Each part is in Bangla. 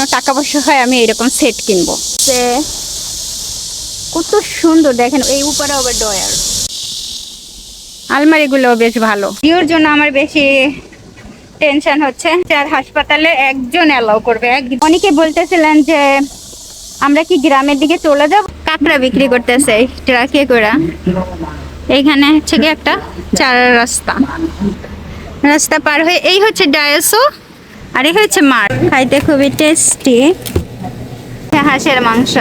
যেন টাকা পয়সা হয় আমি এরকম সেট কিনবো। যে কত সুন্দর দেখেন এই উপরে আবার ডয়ার। আলমারিগুলো বেশ ভালো। ভিউর জন্য আমার বেশি টেনশন হচ্ছে। আর হাসপাতালে একজন অ্যালাউ করবে। অনেকে বলতেছিলেন যে আমরা কি গ্রামের দিকে চলে যাব? কাঁকড়া বিক্রি করতেছে ট্রাকে করে এইখানে হচ্ছে কি একটা চার রাস্তা। রাস্তা পার হয়ে এই হচ্ছে ডায়াসো আর এই হচ্ছে মার। খাইতে খুবই টেস্টি হাঁসের মাংস।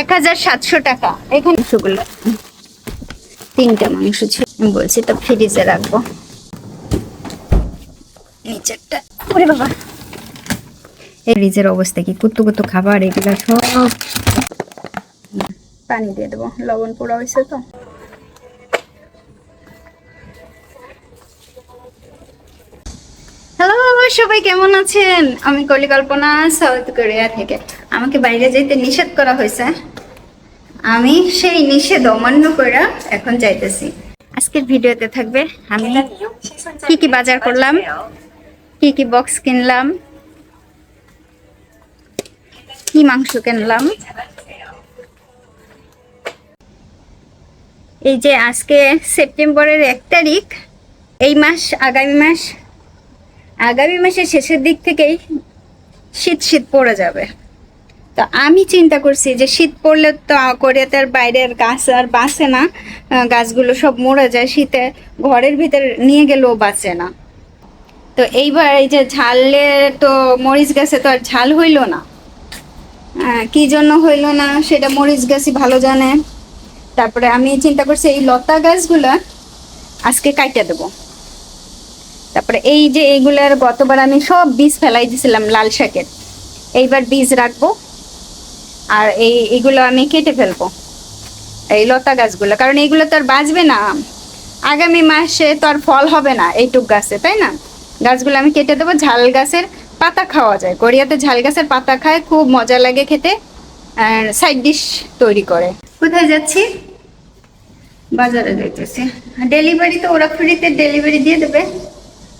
এক হাজার সাতশো টাকা। এখানে মাংসগুলো তিনটা মাংস ছিল। বলছি তো ফ্রিজে রাখব। নিচেরটা। ওরে বাবা। ফ্রিজের অবস্থা কি? কুত্তু কুত্তু খাবার, এগুলো সব। পানি দিয়ে দেবো। লবণ পোড়া হয়েছে তো। সবাই কেমন আছেন? আমি কলিকল্পনা সাউথ কোরিয়া থেকে। আমাকে বাইরে যেতে নিষেধ করা হয়েছে। আমি সেই নিষেধ অমান্য করে এখন যাইতেছি। আজকের ভিডিওতে থাকবে, আমি কি কি বাজার করলাম, কি কি বক্স কিনলাম, কি মাংস কিনলাম। এই যে আজকে সেপ্টেম্বরের এক তারিখ, এই মাস, আগামী মাস আগামী মাসের শেষের দিক থেকেই শীত শীত পড়ে যাবে। তো আমি চিন্তা করছি যে শীত পড়লে তো কোরিয়াতে বাইরের গাছ আর বাঁচে না গাছগুলো সব মরে যায়, শীতে ঘরের ভিতর নিয়ে গেলেও বাঁচে না। তো এইবার এই যে ঝালে তো মরিচ গাছে তো আর ঝাল হইল না। কি জন্য হইল না সেটা মরিচ গাছই ভালো জানে। তারপরে আমি চিন্তা করছি এই লতা গাছগুলা আজকে কাইটা দেবো। তারপরে এই যে এইগুলার গতবার আমি সব বীজ ফেলাই দিছিলাম লাল শাকের। এইবার বীজ রাখব আর এই এগুলো আমি কেটে ফেলব, এই লতা গাছগুলো। কারণ এইগুলো তো আর বাঁচবে না। আগামী মাসে তো আর ফল হবে না এইটুক গাছে, তাই না? গাছগুলো আমি কেটে দেবো, ঝাল গাছের পাতা খাওয়া যায়। কোরিয়াতে ঝাল গাছের পাতা খায়, খুব মজা লাগে খেতে। সাইড ডিশ তৈরি করে। কোথায় যাচ্ছি? বাজারে যাইতেছি। ডেলিভারি তো ওরা ফ্রিতে ডেলিভারি দিয়ে দেবে।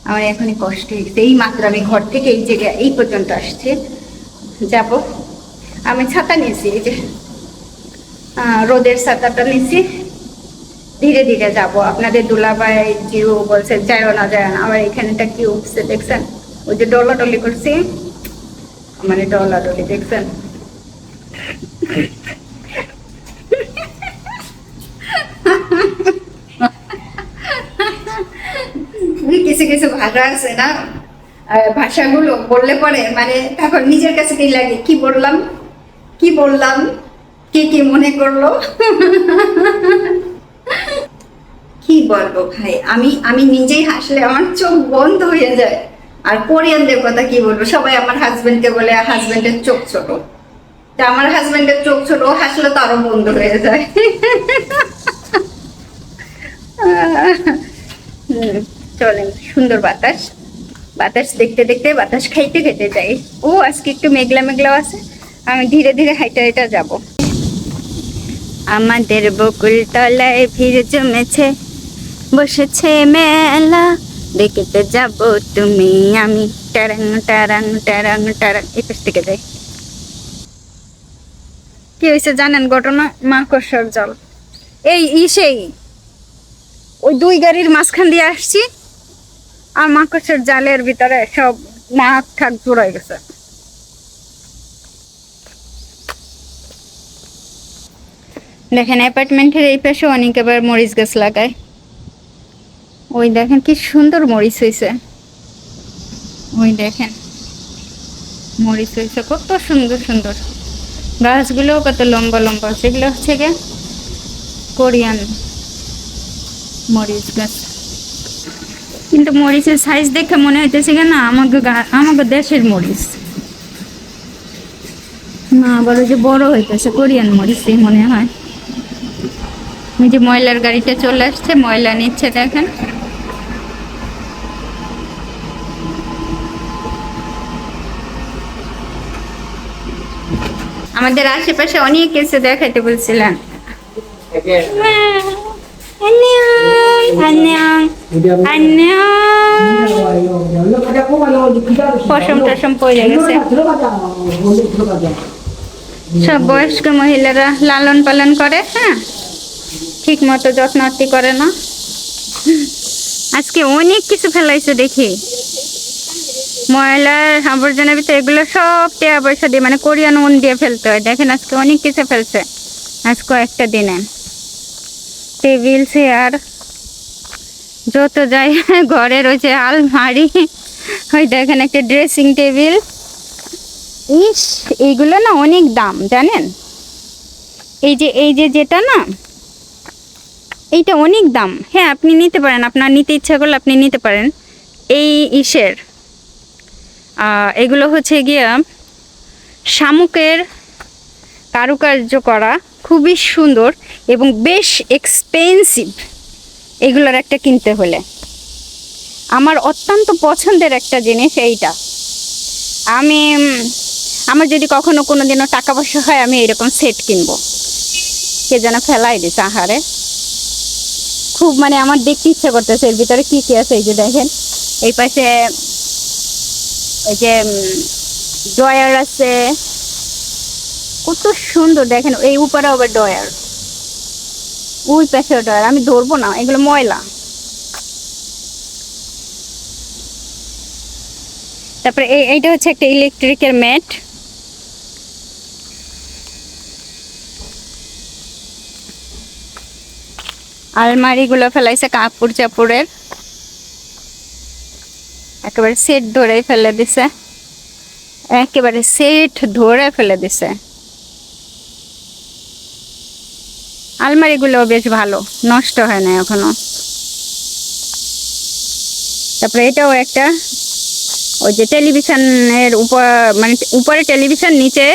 আমার এখনই কষ্ট হয়ে গেছে এই মাত্র আমি ঘর থেকে এই জায়গায় এই পর্যন্ত আসছি। যাব। আমি ছাতা নিয়েছি, এই যে রোদের ছাতাটা নিয়েছি। ধীরে ধীরে যাব। আপনাদের দুলাভাই জিও বলছে যায়ও না যায় না। আবার এখানেটা কি উঠছে দেখছেন? ওই যে ডলাডলি করছি। মানে ডলাডলি, দেখছেন ওই কিছু কিছু ভাষা আছে না? ভাষাগুলো বললে পরে মানে তখন নিজের কাছে কি লাগে? কি বললাম? কি বললাম? কে কে মনে করল? কি বলব ভাই? আমি আমি নিজেই হাসলে আমার চোখ বন্ধ হয়ে যায়। আর কোরিয়ানদের কথা কি বলব? সবাই আমার হাজবেন্ডকে বলে হাজবেন্ডের চোখ ছোট। তা আমার হাজবেন্ডের চোখ ছোট হাসলে তো আরও বন্ধ হয়ে যায়। হুম, চলেন, সুন্দর বাতাস। বাতাস দেখতে দেখতে, বাতাস খাইতে খেতে যাই। ও, আজকে একটু মেঘলা মেঘলা আছে। আমি ধীরে ধীরে হাইটা হাইটা যাব। আমাদের বকুল তলায় ভিড় জমেছে, বসেছে মেলা। দেখতে যাব তুমি, আমি। টারাং টারাং টারাং টারাং এই পাশ থেকে যাই। কি হয়েছে জানেন ঘটনা? মাকড়সার জল। এই ইসেই ওই দুই গাড়ির মাঝখান দিয়ে আসছি। আর মাকড়সার জালের ভিতরে সব নাক ঠাক জোড়াই গেছে। দেখেন, অ্যাপার্টমেন্টের এই পাশে অনেক আবার মরিচ গাছ লাগায়। ওই দেখেন, কি সুন্দর মরিচ হয়েছে ওই দেখেন, মরিচ হয়েছে কত সুন্দর সুন্দর। গাছগুলো কত লম্বা লম্বা, সেগুলো হচ্ছে গিয়ে কোরিয়ান মরিচ গাছ। কিন্তু মরিচের সাইজ দেখে মনে হইতেছে কেন আমাকে আমাকে দেশের মরিচ। না বলো যে বড় হইতেছে কোরিয়ান মরিচই মনে হয়। যে ময়লার গাড়িতে চলে আসছে, ময়লা নিচ্ছে দেখেন। আমাদের আশেপাশে অনেক এসে দেখাইতে বলছিলেন। হ্যাঁ। পশম টসম পড়ে গেছে সব বয়স্ক মহিলারা লালন পালন করে হ্যাঁ? ঠিক মতো যত্ন করে না? আজকে অনেক কিছু ফেলাইছে দেখি। ময়লার আবর্জনার ভিতরে এগুলো সব টেয়া পয়সা দিয়ে মানে কোরিয়ান উন দিয়ে ফেলতে হয়। দেখেন আজকে অনেক কিছু ফেলছে। আজ কয়েকটা দিনে। টেবিল, চেয়ার, যত যাই, ঘরে রয়েছে আলমারি ওই দেখেন একটা ড্রেসিং টেবিল ইস এইগুলো না অনেক দাম, জানেন? এই যে এই যে যেটা না, এইটা অনেক দাম। হ্যাঁ আপনি নিতে পারেন, আপনার নিতে ইচ্ছা করলে আপনি নিতে পারেন। এই ইসের এগুলো হচ্ছে গিয়া শামুকের কারুকার্য করা। খুবই সুন্দর এবং বেশ এক্সপেন্সিভ এগুলোর একটা কিনতে হলে। আমার অত্যন্ত পছন্দের একটা জিনিস এইটা। আমি আমার যদি কখনো কোনো দিনও টাকা পয়সা হয়, আমি এরকম সেট কিনবো। কে যেন ফেলাই দিছে আহারে। খুব মানে আমার দেখতে ইচ্ছে করতেছে, এর ভিতরে কী কী আছে এই যে দেখেন। এই পাশে, এই যে ডয়ার আছে কত সুন্দর, দেখেন, এই উপরে আবার ডয়ার। ওই পাশে ডয়ার, আমি ধরবো না, এগুলো ময়লা। তারপরে এই, এইটা হচ্ছে একটা ইলেকট্রিকের ম্যাট। আলমারিগুলো ফেলাইছে কাপড় চাপড়ের একেবারে সেট ধরে ফেলে দিছে। একেবারে সেট ধরে ফেলে দিছে। আলমারিগুলো বেশ ভালো, নষ্ট হয় না এখনও। তারপরে এটাও একটা, ওই যে টেলিভিশনের উপর মানে উপরে টেলিভিশন নিচে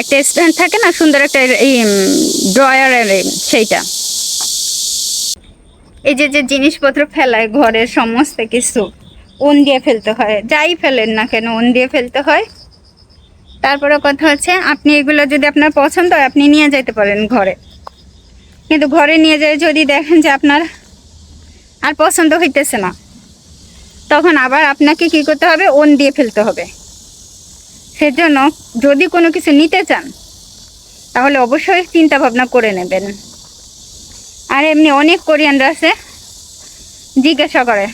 একটা স্ট্যান্ড থাকে না, সুন্দর একটা এই ড্রয়ারের সেইটা। এই যে যে জিনিসপত্র ফেলায় ঘরের সমস্ত কিছু, উন দিয়ে ফেলতে হয়, যাই ফেলেন না কেন, উন দিয়ে ফেলতে হয়। তারপরে কথা হচ্ছে, আপনি এগুলো যদি আপনার পছন্দ হয়, আপনি নিয়ে যেতে পারেন ঘরে। কিন্তু ঘরে নিয়ে যায় যদি দেখেন যে আপনার আর পছন্দ হইতেছে না, তখন আবার আপনাকে কি করতে হবে? ওন দিয়ে ফেলতে হবে। সেজন্য যদি কোনো কিছু নিতে চান, তাহলে অবশ্যই চিন্তা ভাবনা করে নেবেন। আর এমনি অনেক কোরিয়ানরা আছে, জিজ্ঞাসা করে।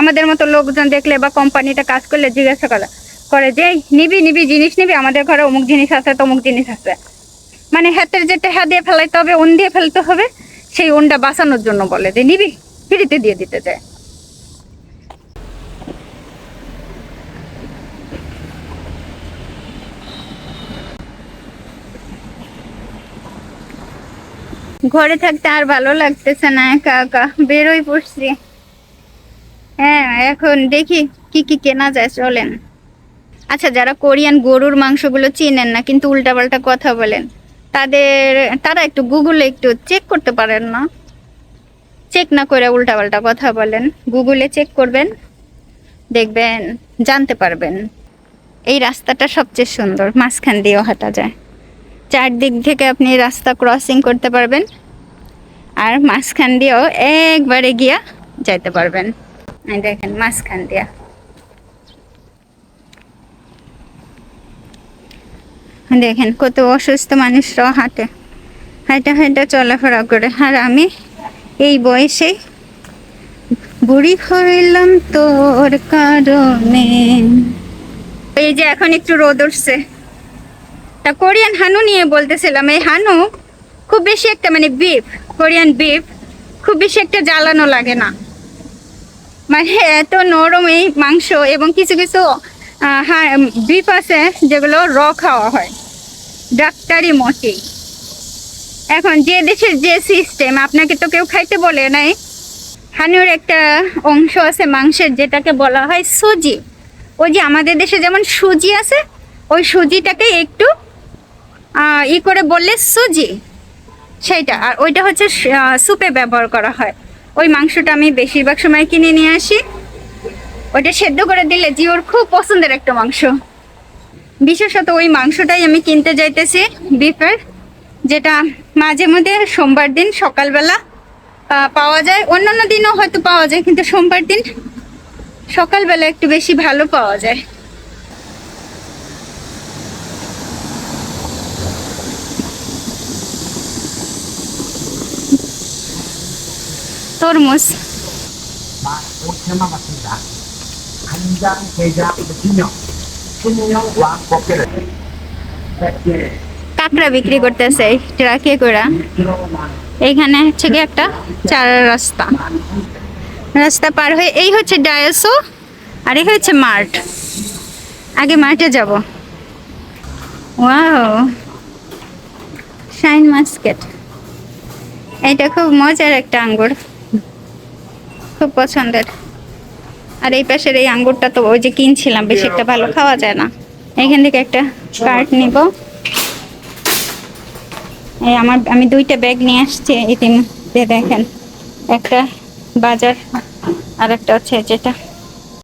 আমাদের মতো লোকজন দেখলে বা কোম্পানিতে কাজ করলে জিজ্ঞাসা করে করে যে, নিবি নিবি, জিনিস নিবি, আমাদের ঘরে অমুক জিনিস আছে, তমুক জিনিস আছে। মানে হাতের যেটা হ্যাঁ দিয়ে ফেলাইতে হবে ওন দিয়ে ফেলতে হবে, সেই ওনটা বাঁচানোর জন্য বলে যে নিবি, ফ্রিতে দিয়ে দিতে চায় ঘরে থাকতে আর ভালো লাগতেছে না একা একা বেরোই পড়ছি। হ্যাঁ এখন দেখি কি কি কেনা যায়, চলেন। আচ্ছা যারা কোরিয়ান গরুর মাংসগুলো চিনেন না, কিন্তু উল্টাপাল্টা কথা বলেন। তাদের, তারা একটু গুগলে একটু চেক করতে পারেন না। চেক না করে উল্টাপাল্টা কথা বলেন। গুগলে চেক করবেন, দেখবেন, জানতে পারবেন। এই রাস্তাটা সবচেয়ে সুন্দর, মাঝখান দিয়েও হাঁটা যায়। চারদিক থেকে আপনি রাস্তা ক্রসিং করতে পারবেন আর মাঝখান দিয়েও একবারে গিয়া যাইতে পারবেন। দেখেন, মাঝখান দিয়া। দেখেন কত অসুস্থ মানুষরাও হাঁটে, হাঁটা হাঁটা চলাফেরা করে। আর আমি এই বয়সে বুড়ি হইলাম তোর কারণে। এই যে এখন একটু রোদ উঠছে। তা কোরিয়ান হানু নিয়ে বলতেছিলাম, এই হানু খুব বেশি একটা মানে বিফ কোরিয়ান বিফ খুব বেশি একটা জ্বালানো লাগে না। মানে এত নরম এই মাংস এবং কিছু কিছু বিফ আছে, যেগুলো র খাওয়া হয়। ডাক্তারি মোটেই এখন যে দেশের যে সিস্টেম আপনাকে তো কেউ খাইতে বলে নাই। হানুর একটা অংশ আছে মাংসের, যেটাকে বলা হয় সুজি। ওই যে আমাদের দেশে যেমন সুজি আছে, ওই সুজিটাকে একটু ই করে বললে সুজি। সেইটা, আর ওইটা হচ্ছে সুপে ব্যবহার করা হয়। ওই মাংসটা আমি বেশিরভাগ সময় কিনে নিয়ে আসি। ওইটা সেদ্ধ করে দিলে জিওর খুব পছন্দের একটা মাংস। বিশেষত ওই মাংসটাই আমি কিনতে যাইতেছি বিফের, যেটা মাঝে মধ্যে সোমবার দিন সকালবেলা পাওয়া যায়। অন্যান্য দিনও হয়তো পাওয়া যায়, কিন্তু সোমবার দিন সকালবেলা একটু বেশি ভালো পাওয়া যায়। তরমুজ। 오체마 같습니다. 간장, 게장, 진영, 신용, 왕, 꽃게를 100개, কাঁকড়া বিক্রি করতেছে ট্রাকে করে 1kg만 এইখানে হচ্ছে কি একটা চার রাস্তা রাস্তা পার হয়ে এই হচ্ছে ডায়াসো আর এই হচ্ছে মার্ট আগে মার্টে যাব ওয়াও শাইন মাস্কেট এইটা খুব মজার একটা আঙ্গুর খুব পছন্দের আর এই পাশের এই আঙ্গুরটা তো ওই যে কিনছিলাম, বেশি একটা ভালো খাওয়া যায় না। এখান থেকে একটা কার্ট নিব। এই আমার, আমি দুইটা ব্যাগ নিয়ে আসছি ইতিমধ্যে দেখেন, একটা বাজার আর একটা হচ্ছে যেটা